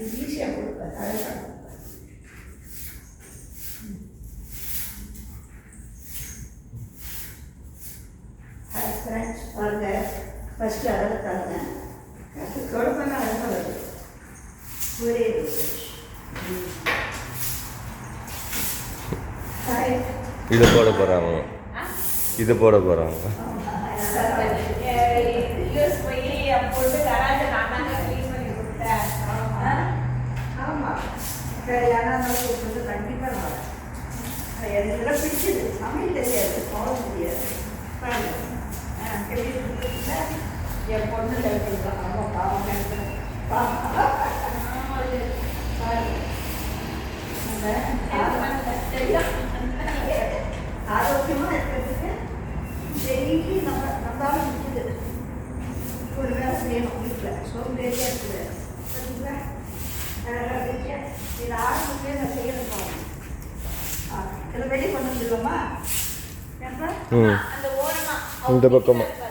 ஈஸியாக கொடுப்பேன் அழகாக ஹாய் ஃப்ரெண்ட்ஸ் பாருங்க ஃபஸ்ட்டு அழகாக தாங்க அது அழகாக வருது ஒரே ஹாய் இது போட போகிறாங்க இது போட போகிறாங்க யூஸ் போய் என் பொண்ணு கராஜை நான் தாங்க க்ளீன் பண்ணி கொடுத்தேன் ஆமாம் யாராவது வந்து கண்டிப்பாக வரேன். இதெல்லாம் பிடிச்சது. சமையல் தெரியாது. போக முடியாது என் பொண்ணு கிடைக்கிறது ரொம்ப பாவம் ஆரோக்கியமாக இருக்கிறதுக்கு டெய்லி நம்ம நம்மளால முடிஞ்சது. ஒரு வேலை செய்யணும் வீட்டில் சோம்பேறியாக இருக்குது. சரிங்களா? இது ஆரம்பத்திலே நான் செய்யணும்? இதை ரெடி பண்ண முடியுமா ஏப்பா ம். அந்த ஓரமா இந்த பக்கமா. அவங்க